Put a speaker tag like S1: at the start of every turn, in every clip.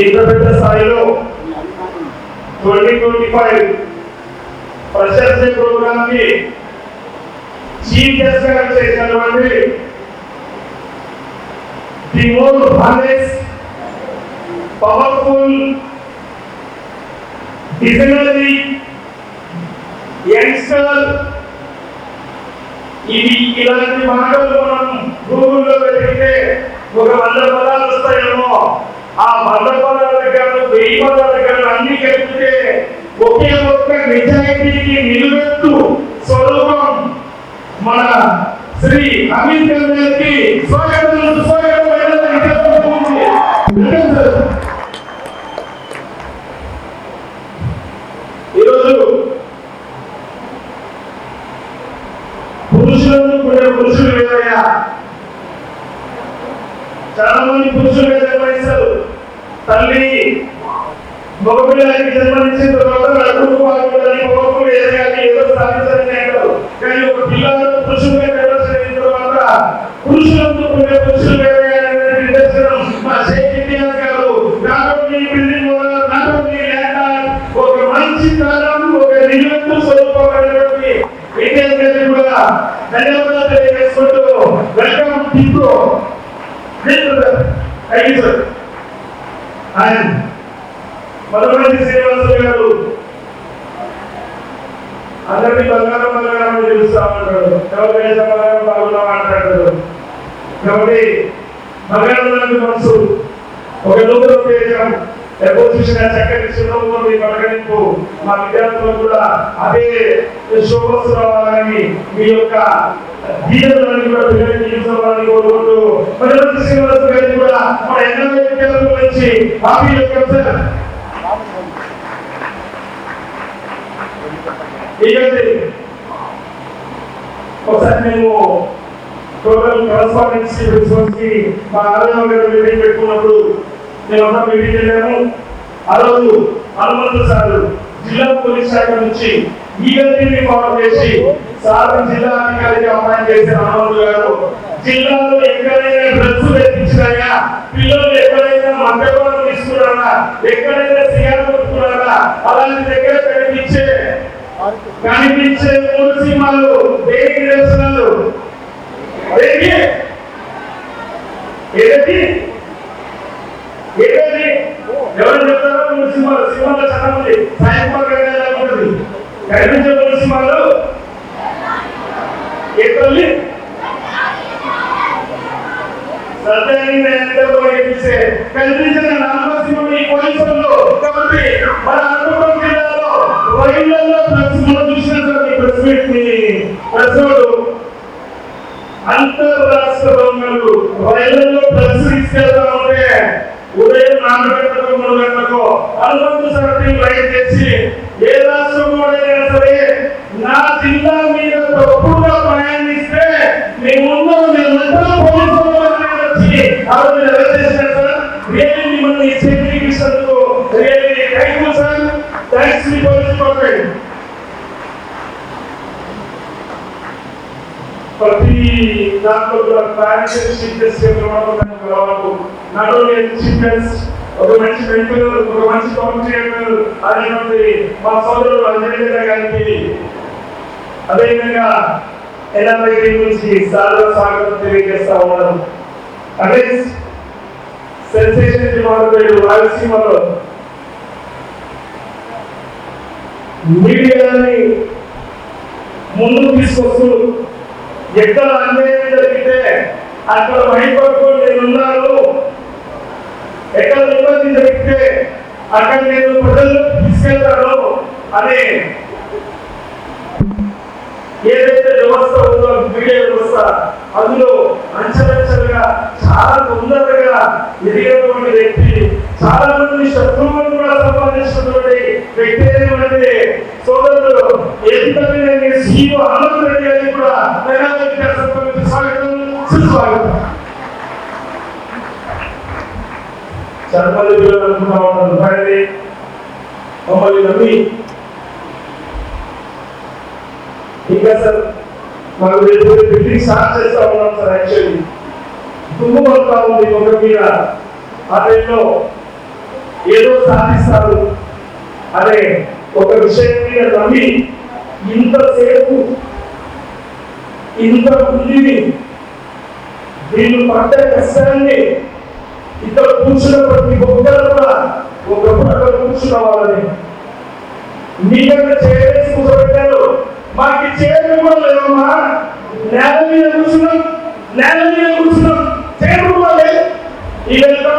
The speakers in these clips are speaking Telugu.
S1: ఇంత పెద్ద స్థాయిలో twenty twenty five freshers day ప్రోగ్రామ్కి చీఫ్ గెస్ట్గా చేసినటువంటి the more honest powerful visionary youngster. ఇది ఇలాంటి మాటలు మనం గూగుల్లో వెతికితే ఒక వంద పదాలు వస్తాయేమో. ఆ వంద పదాల దగ్గర వెయ్యి పదాల దగ్గర అన్ని కలిపితే ఒకే ఒక్క నిజాయితీకి నిలువెత్తు స్వరూపం మన శ్రీ అమిత్ గారికి స్వాగతం స్వాగతం ఈరోజు పురుషులను కూడా పురుషులు వేరయ్యా. చాలా మంది పురుషులుగా జన్మనిస్తారు? తల్లి మగపిల్లలకి జన్మనిచ్చిన తర్వాత అడుగు పాల్గొని మగపుడు ఎదగాలి ఏదో సాధించాలని అంటారు కానీ ఒక పిల్లలు పురుషులుగా నిర్వచన తర్వాత పురుషులందు కూడా పురుషులు నిదర్శనం మా షేక్ గారు. Not only building owner not land ఒక మంచి తరం ఒక నిలువెత్తు స్వరూపమైనటువంటి ఇండియన్ కూడా ధన్యవాదాలు తెలియజేసుకుంటూ వెల్కమ్ టిప్రో. థ్యాంక్ మధుమతి శ్రీనివాసులు గారు. అందరినీ బంగారం బంగారం పిలుస్తా ఉంటాడు బంగారం మాట్లాడతాడు కాబట్టి బంగారం మనసు ఒక నూతన ఉద్దేశం ఎపోజిషన్ చక్కటి చిరునవ్వుతో మీ పలకరింపు మా విద్యార్థులకు కూడా అదే శోభస్ మీ యొక్క దీనులని కూడా పిల్లలకి తీసుకోవాలని కోరుకుంటూ మధుమతి కూడా మన ఎన్నో విద్యార్థుల నుంచి సార్. ఒకసారి మేము టోటల్ కరస్పాండెన్స్ ప్రిన్సిపల్స్కి మా గారు మీటింగ్ పెట్టుకున్నప్పుడు మీటింగ్ వెళ్ళాము. ఆ రోజు హనుమంతు సార్ జిల్లా పోలీస్ శాఖ నుంచి ఈ గతిని ఫాలో చేసి సార్ జిల్లా అధికారికి అపాయింట్ చేసిన హనుమంతు గారు జిల్లాలో ఎక్కడైనా డ్రగ్స్ తెప్పించినాయా పిల్లలు ఎక్కడైనా మద్యపానం తీసుకున్నారా? ఎక్కడైనా సిగారెట్ కొట్టుకున్నారా? అలాంటి దగ్గర కనిపించే కనిపించే మూడు సినిమాలు దేనికి చేస్తున్నారు దేనికి ఏదటి ఏదటి ఎవరు చెప్తారో? మూడు సినిమాలు సినిమాలో చాలా మంది. కనిపించే వాళ్ళు? ఏ తల్లి? సత్యాన్ని ఎంత పోయిస్తే కనిపించిన నాలుగో సినిమా కాబట్టి మన జిల్లాలో రైళ్ళలో అంతర్రాష్ట్ర రైళ్ళలో ఉంటే ఉదయం నాలుగు గంటలకు మూడు దాంట్లో కూడా ప్లానింగ్ చీఫ్ గెస్ట్ కలవాలి నాట్ ఓన్లీ చీఫ్ గెస్ట్ ఒక మంచి మెంటర్ ఒక మంచి కౌన్సిలర్ అనేటువంటి మా సోదరుడు అంజనేయ గారికి అదేవిధంగా ఎన్ఆర్ఐ నుంచి సాదర స్వాగతం తెలియజేస్తా ఉన్నాను. అదే సెన్సేషన్ మాట్లాడు రాయలసీమలో మీడియాని ముందుకు తీసుకొస్తూ ఎక్కడ అన్యాయం జరిగితే అక్కడ భయపడుకొని నేనున్నాను ఎక్కడ ఇబ్బంది జరిగితే అక్కడ నేను ప్రజల్లోకి తీసుకెళ్తాను అనే ఏదైతే వ్యవస్థ ఉందో మీడియా వ్యవస్థ అందులో అంచెలంచెలుగా చాలా తొందరగా ఎదిగినటువంటి వ్యక్తి చాలా మంది శత్రువులను కూడా సంపాదించినటువంటి వ్యక్తి అయినటువంటి సోదరుడు? ఎంత సీఓ అనంత రెడ్డి అని కూడా తెలంగాణ విద్యాసంస్థ స్వాగతం సుస్వాగతం. చాలా మంది పిల్లలు అనుకుంటా ఉంటారు కానీ మమ్మల్ని నమ్మి. ఇంకా సార్ మాకు రేపు బిల్డింగ్ స్టార్ట్ చేస్తా ఉన్నాం సార్ యాక్చువల్లీ. దుమ్ము పడుతా ఉంది ఒక మీద. ఆ టైంలో ఏదో సాధిస్తారు. అనే ఒక విషయం మీద నమ్మి ఇంతసేపు ఇంత మందిని వీళ్ళు పడ్డ కష్టాన్ని ఇక్కడ కూర్చున్న ప్రతి ఒక్కరు కూడా ఒకప్పుడు అక్కడ కూర్చున్న వాళ్ళని. మీకంటే చేసి కూర్చోబెట్టారు మాకు చేయడం కూడా లేవమ్మా. నేల మీద కూర్చున్నాం. నేల మీద కూర్చున్నాం. చేయడం కూడా లేదు ఈ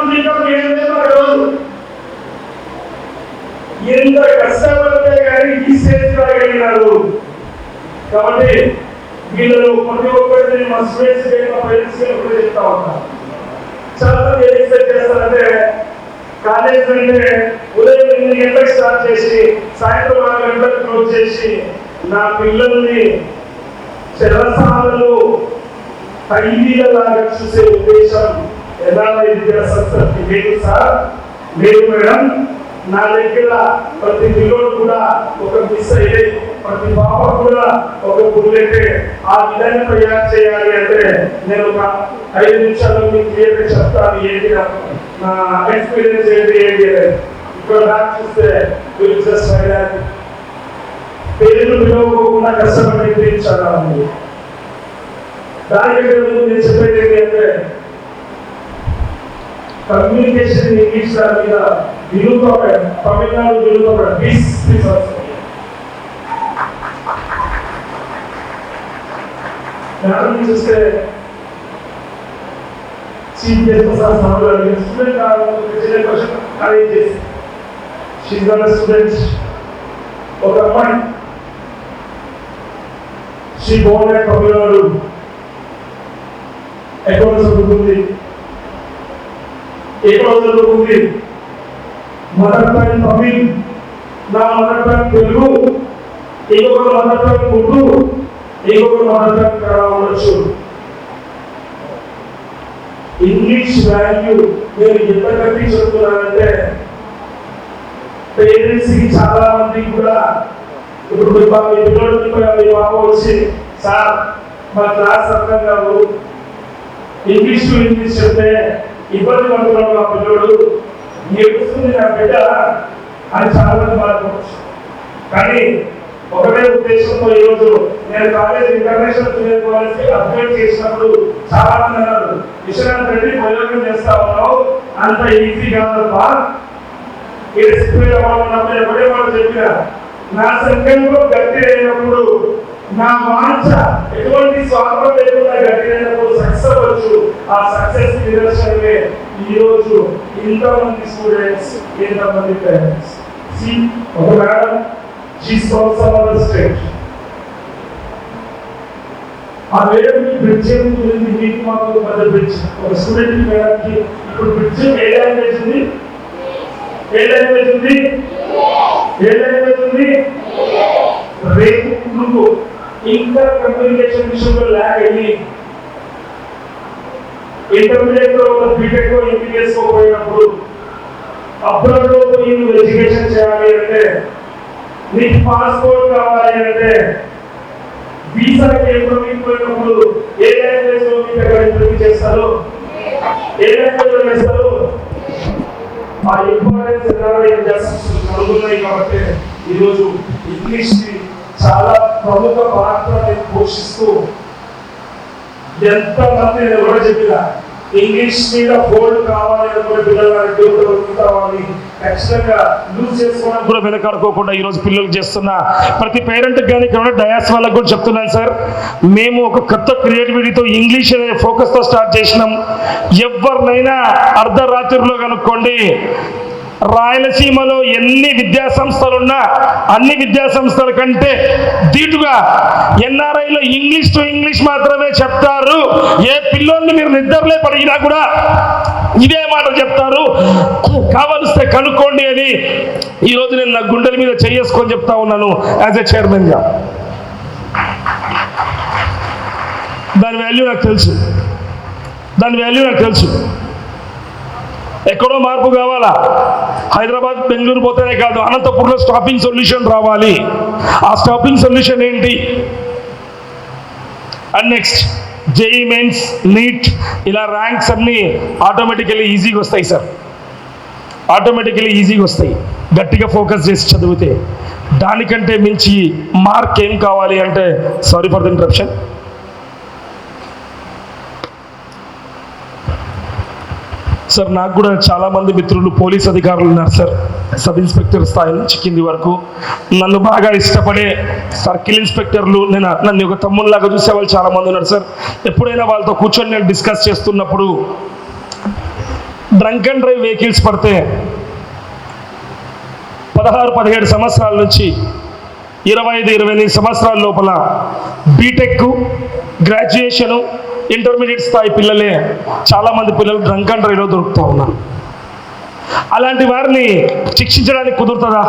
S1: ఉంది ఏం లేదు మాకు రోజు ఎంత కష్టపడితే కానీ ఈ స్టేజ్ రాగలిగినారు కాబట్టి వీళ్ళు ప్రతి ఒక్కరిని మా స్టూడెంట్స్ మా పేరెంట్స్ కూడా చెప్తా ఉంటాం. చాలా మంది ఏం ఎక్స్పెక్ట్ చేస్తారంటే కాలేజ్ అంటే ఉదయం ఎనిమిది గంటలకు స్టార్ట్ చేసి సాయంత్రం ఆరు గంటలకు క్లోజ్ చేసి నా పిల్లల్ని చెరసాలలో ఖైదీలలాగా చూసే ఉద్దేశం ఎలా విద్యా సంస్థ లేదు సార్ లేదు మేడం. నా దగ్గర ప్రతి పిల్లోడు కూడా ఒక మిస్ అయ్యే ప్రతి పాప కూడా ఒక బుల్లెట్ ఆ విధంగా తయారు చేయాలి అంటే నేను ఒక ఐదు నిమిషాల్లో మీకు క్లియర్గా చెప్తాను ఏంటి నా- ఎక్స్పీరియన్స్ ఏంటి ఏంటి ఇక్కడ నాకు చూస్తే వీళ్ళు జస్ట్ పేర్లు పిలవకుండా కష్టపడి తీర్చాలి దానికంటే ముందు నేను చెప్పేది ఏంటి అంటే కమ్యూనికేషన్ ఇంగ్లీష్ దాని మీద నిరూపణ తమిళనాడు నిరూపణ పీస్ పీస్ దాని చూస్తే chief guest sir sir student చిన్న క్వశ్చన్ అరేంజ్ చేసి షీఈ్ స్టూడెంట్ ఒక అమ్మాయి she Born at Tamil Nadu accounts చదువుకుంది ఎక్కడ చదువుకుంది మదర్ టంగ్ తమిళ్ నా మదర్ టంగ్ తెలుగు ఇంకొక మదర్ టంగ్ ఉర్దూ ఇంకొక మదర్ టంగ్ కన్నడ ఉండొచ్చు ఇంగ్లీష్ వాల్యూ నేను ఎంత కట్టి చెప్తున్నానంటే పేరెంట్స్కి చాలా మంది కూడా ఇప్పుడు మీ పాప మీ పిల్లడు మీ పా- మీ పాప వచ్చి సార్ మా క్లాస్ అర్థం కాదు ఇంగ్లీష్ టు ఇంగ్లీష్ చెప్తే ఇబ్బంది పడుతున్నాడు ఆ పిల్లడు. ఏడుస్తుంది నా బిడ్డ అని చాలా మంది బాధపడచ్చు. కానీ ఒకటే ఉద్దేశంతో ఈరోజు నేను college international junior college update చేసినప్పుడు చాలా మంది అన్నారు విశ్వనాథ్ రెడ్డి ప్రయోగం చేస్తా ఉన్నావు అంత ఈజీ కాదమ్మా ఏసిపోయి అవ్వాలన్నప్పుడు ఎప్పుడే వాళ్ళు చెప్పిన నా సంఖ్యలో గట్టి అయినప్పుడు నా వాంఛ ఎటువంటి స్వార్థం లేకుండా గట్టి సక్సెస్ అవ్వచ్చు. ఆ సక్సెస్ నిదర్శనమే ఈరోజు ఇంతమంది స్టూడెంట్స్ ఇంతమంది పేరెంట్స్ సి ఒక madam she from our state ఆ మేడం బ్రిడ్జ్ గురించి మీకు మాకు మధ్య బ్రిడ్జ్ ఒక స్టూడెంట్ మేడంకి ఇప్పుడు బ్రిడ్జ్ ఏ లాంగ్వేజ్ ఉంది? ఏ లాంగ్వేజ్ ఉంది? ఏ లాంగ్వేజ్ ఉంది? రేపు ఇంకా కమ్యూనికేషన్ విషయంలో ల్యాక్ అయ్యి ఇంటర్మీడియట్లో బీటెక్ ఎంబీబీఎస్ పోయినప్పుడు అబ్రాడ్లో పోయి నువ్వు ఎడ్యుకేషన్ చేయాలి అంటే నీకు పాస్పోర్ట్ కావాలి అంటే వీసా ఇంటర్వ్యూ పోయినప్పుడు ఏ లాంగ్వేజ్లో మీకు అక్కడ ఇంటర్వ్యూ చేస్తారు ఏ లాంగ్వేజ్లో చేస్తారు ఆ ఇంపార్టెన్స్ ఎలా జస్ట్ కలుగుతున్నాయి కాబట్టి ఈరోజు ఇంగ్లీష్ చాలా ప్రముఖ పాత్రని పోషిస్తూ ఎంతమంది నేను కూడా చెప్పిన ఇంగ్లీష్ మీద హోల్డ్ కావాలి అనుకునే పిల్లలకి కావాలి ఖచ్చితంగా లూజ్ చేసుకోవడం
S2: కూడా వెనకాడుకోకుండా ఈరోజు రోజు పిల్లలు చేస్తున్న ప్రతి పేరెంట్ కానీ ఇక్కడ డయాస్ వాళ్ళకి కూడా చెప్తున్నాను సార్ మేము ఒక కొత్త క్రియేటివిటీతో ఇంగ్లీష్ అనే ఫోకస్తో స్టార్ట్ చేసినాం. ఎవరినైనా అర్ధరాత్రిలో కనుక్కోండి రాయలసీమలో ఎన్ని విద్యా సంస్థలున్నా అన్ని విద్యా సంస్థల కంటే దీటుగా ఎన్ఆర్ఐలో ఇంగ్లీష్ టు ఇంగ్లీష్ మాత్రమే చెప్తారు. ఏ పిల్లోల్ని మీరు నిద్రలే పడినా కూడా ఇదే మాట చెప్తారు. కావలిస్తే కనుక్కోండి అని ఈ రోజు నేను నా గుండెల మీద చేసుకొని చెప్తా ఉన్నాను యాజ్ ఎ చైర్మన్గా దాని వాల్యూ నాకు తెలుసు. దాని వాల్యూ నాకు తెలుసు. ఎక్కడో మార్పు కావాలా? హైదరాబాద్ బెంగళూరు పోతేనే కాదు. అనంతపురంలో స్టాపింగ్ సొల్యూషన్ రావాలి. ఆ స్టాపింగ్ సొల్యూషన్ ఏంటి? And next JEE mains NEET ఇలా ర్యాంక్స్ అన్ని ఆటోమేటికల్లీ ఈజీగా వస్తాయి సార్ ఆటోమేటికలీ ఈజీగా వస్తాయి. గట్టిగా ఫోకస్ చేసి చదివితే. దానికంటే మించి మార్క్ ఏం కావాలి అంటే sorry for the interruption sir నాకు కూడా చాలా మంది మిత్రులు పోలీస్ అధికారులు ఉన్నారు సార్. సబ్ ఇన్స్పెక్టర్ స్థాయి నుంచి కింది వరకు. నన్ను బాగా ఇష్టపడే సర్కిల్ ఇన్స్పెక్టర్లు నేను నన్ను ఒక తమ్ముళ్ళలాగా చూసే వాళ్ళు చాలామంది ఉన్నారు సార్. ఎప్పుడైనా వాళ్ళతో కూర్చొని నేను డిస్కస్ చేస్తున్నప్పుడు డ్రంక్ అండ్ డ్రైవ్ వెహికల్స్ పడితే పదహారు పదిహేడు సంవత్సరాల నుంచి ఇరవై ఐదు ఇరవై ఎనిమిది సంవత్సరాల లోపల బీటెక్ గ్రాడ్యుయేషను ఇంటర్మీడియట్ స్థాయి పిల్లలే చాలామంది పిల్లలు డ్రంక్ అండ్ డ్రైవ్లో దొరుకుతూ ఉన్నారు. అలాంటి వారిని శిక్షించడానికి కుదురుతుందా?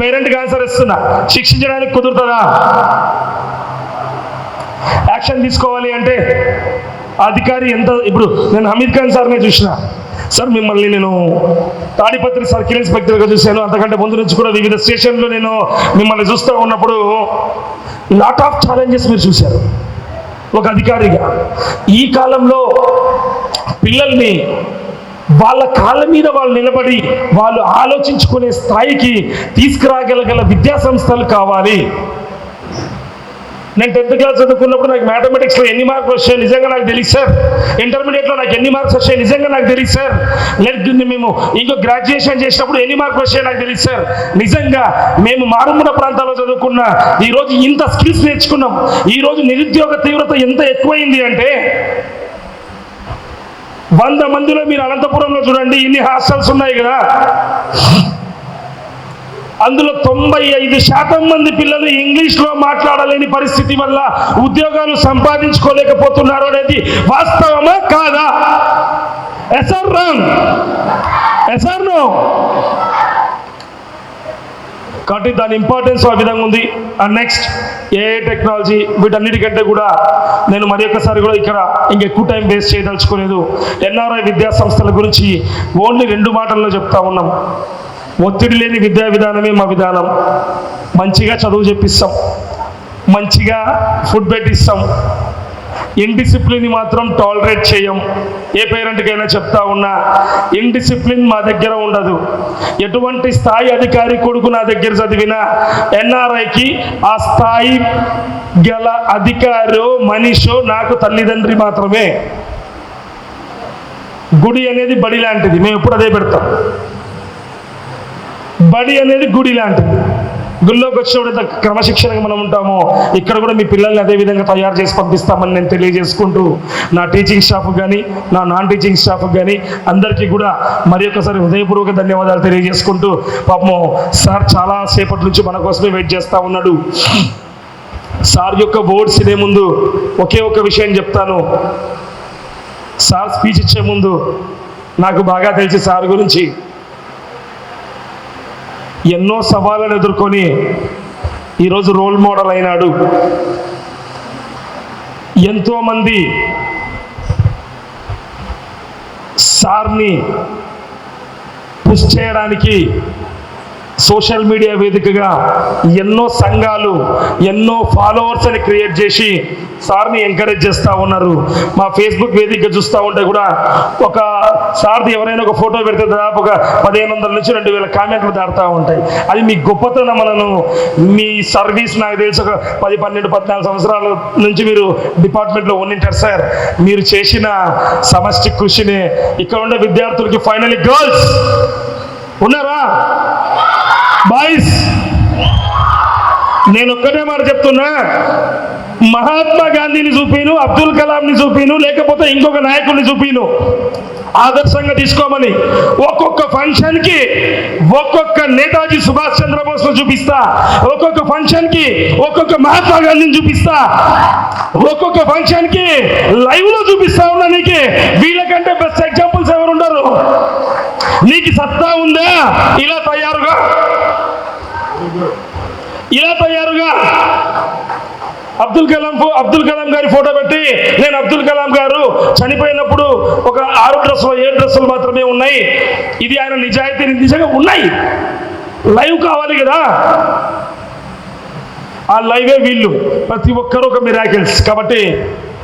S2: పేరెంట్కి ఆన్సర్ ఇస్తున్నా. శిక్షించడానికి కుదురుతుందా? యాక్షన్ తీసుకోవాలి అంటే అధికారి ఎంత ఇప్పుడు నేను హమీద్ ఖాన్ సార్నే చూసిన. సార్ మిమ్మల్ని నేను తాడిపత్రి సర్కిల్ ఇన్స్పెక్టర్గా చూశాను. అంతకంటే ముందు నుంచి కూడా వివిధ స్టేషన్లో నేను మిమ్మల్ని చూస్తూ ఉన్నప్పుడు లాట్ ఆఫ్ ఛాలెంజెస్ మీరు చూశారు. ఒక అధికారిగా ఈ కాలంలో పిల్లల్ని వాళ్ళ కాళ్ళ మీద వాళ్ళు నిలబడి వాళ్ళు ఆలోచించుకునే స్థాయికి తీసుకురాగలగల విద్యా సంస్థలు కావాలి. నేను టెన్త్ క్లాస్ చదువుకున్నప్పుడు నాకు మ్యాథమెటిక్స్లో ఎన్ని మార్క్స్ వచ్చాయి నిజంగా నాకు తెలియదు సార్ ఇంటర్మీడియట్లో నాకు ఎన్ని మార్క్స్ వచ్చాయి నిజంగా నాకు తెలియదు సార్ లేదు మేము ఇంకో గ్రాడ్యుయేషన్ చేసినప్పుడు ఎన్ని మార్క్స్ వచ్చాయి నాకు తెలియదు సార్ నిజంగా మేము మారుమూల ప్రాంతాల్లో చదువుకున్న ఈరోజు ఇంత స్కిల్స్ నేర్చుకున్నాం. ఈరోజు నిరుద్యోగ తీవ్రత ఎంత ఎక్కువైంది అంటే వంద మందిలో మీరు అనంతపురంలో చూడండి ఇన్ని హాస్టల్స్ ఉన్నాయి కదా. అందులో తొంభై ఐదు శాతం మంది పిల్లలు ఇంగ్లీష్లో మాట్లాడలేని పరిస్థితి వల్ల ఉద్యోగాలు సంపాదించుకోలేకపోతున్నారు అనేది వాస్తవమా కాదా? ఎస్ఆర్ రాంగ్ ఎస్ఆర్ నో కాబట్టి దాని ఇంపార్టెన్స్ ఆ విధంగా ఉంది. అండ్ నెక్స్ట్ ఏ టెక్నాలజీ వీటన్నిటికంటే కూడా నేను మరి ఒక్కసారి కూడా ఇక్కడ ఇంకెక్కువ టైం వేస్ట్ చేయదలుచుకోలేదు. ఎన్ఆర్ఐ విద్యా సంస్థల గురించి ఓన్లీ రెండు మాటల్లో చెప్తా ఉన్నాం. ఒత్తిడి లేని విద్యా విధానమే మా విధానం. మంచిగా చదువు చెప్పిస్తాం. మంచిగా ఫుడ్ పెట్టిస్తాం. ఇన్డిసిప్లిన్ మాత్రం టాలరేట్ చేయం. ఏ పేరెంట్కైనా చెప్తా ఉన్నా ఇన్డిసిప్లిన్ మా దగ్గర ఉండదు. ఎటువంటి స్థాయి అధికారి కొడుకు నా దగ్గర చదివిన ఎన్ఆర్ఐకి ఆ స్థాయి గల అధికారో మనిషో నాకు తల్లిదండ్రి మాత్రమే. గుడి అనేది బడి లాంటిది మేము ఎప్పుడు అదే పెడతాం. బడి అనేది గుడి లాంటిది. గుళ్ళోకి వచ్చినప్పుడు క్రమశిక్షణగా మనం ఉంటామో ఇక్కడ కూడా మీ పిల్లల్ని అదే విధంగా తయారు చేసి పంపిస్తామని నేను తెలియజేసుకుంటూ నా టీచింగ్ స్టాఫ్ కానీ నా నాన్ టీచింగ్ స్టాఫ్ కానీ అందరికీ కూడా మరి ఒకసారి హృదయపూర్వక ధన్యవాదాలు తెలియజేసుకుంటూ పాపము సార్ చాలా సేపటి నుంచి మన కోసమే వెయిట్ చేస్తూ ఉన్నాడు. సార్ యొక్క బోర్డ్స్ ఇదే ముందు ఒకే ఒక విషయం చెప్తాను. సార్ స్పీచ్ ఇచ్చే ముందు నాకు బాగా తెలిసి సార్ గురించి. ఎన్నో సవాళ్ళను ఎదుర్కొని ఈరోజు రోల్ మోడల్ అయినాడు. ఎంతోమంది సార్ని పుష్ చేయడానికి సోషల్ మీడియా వేదికగా ఎన్నో సంఘాలు ఎన్నో ఫాలోవర్స్ని క్రియేట్ చేసి సార్ని ఎంకరేజ్ చేస్తూ ఉన్నారు. మా ఫేస్బుక్ వేదికగా చూస్తూ ఉంటే కూడా ఒక సార్ది ఎవరైనా ఒక ఫోటో పెడితే దాదాపు ఒక పదిహేను వందల నుంచి రెండు వేల కామెంట్లు దాడుతూ ఉంటాయి. అది మీ గొప్పతనములను మీ సర్వీస్ నాకు తెలిసి ఒక పది పన్నెండు పద్నాలుగు సంవత్సరాల నుంచి మీరు డిపార్ట్మెంట్లో ఉండింటారు సార్. మీరు చేసిన సమష్టి కృషిని ఇక్కడ ఉండే విద్యార్థులకి ఫైనలీ గర్ల్స్ ఉన్నారా? బాయ్స్ నేను ఒక్కటే మాట చెప్తున్నా. మహాత్మా గాంధీని చూపిను అబ్దుల్ కలాంని చూపిను లేకపోతే ఇంకొక నాయకుడిని చూపిను. ఆదర్శంగా తీసుకోమని ఒక్కొక్క ఫంక్షన్కి ఒక్కొక్క నేతాజీ సుభాష్ చంద్రబోస్ చూపిస్తా. ఒక్కొక్క ఫంక్షన్కి ఒక్కొక్క మహాత్మా గాంధీని చూపిస్తా. ఒక్కొక్క ఫంక్షన్కి లైవ్లో చూపిస్తా ఉన్నా నీకు. వీళ్ళకంటే బెస్ట్ ఎగ్జాంపుల్స్ ఎవరు ఉండరు నీకు సత్తా ఉందా? ఇలా తయారు ఇలా తయారుగా అబ్దుల్ కలాం అబ్దుల్ కలాం గారి ఫోటో పెట్టి నేను అబ్దుల్ కలాం గారు చనిపోయినప్పుడు ఒక ఆరు డ్రెస్సులు ఏడు డ్రెస్సులు మాత్రమే ఉన్నాయి. ఇది ఆయన నిజాయితీ నిజంగా ఉన్నాయి. లైవ్ కావాలి కదా. ఆ లైవే వీళ్ళు. ప్రతి ఒక్కరు ఒక మిరాకిల్స్ కాబట్టి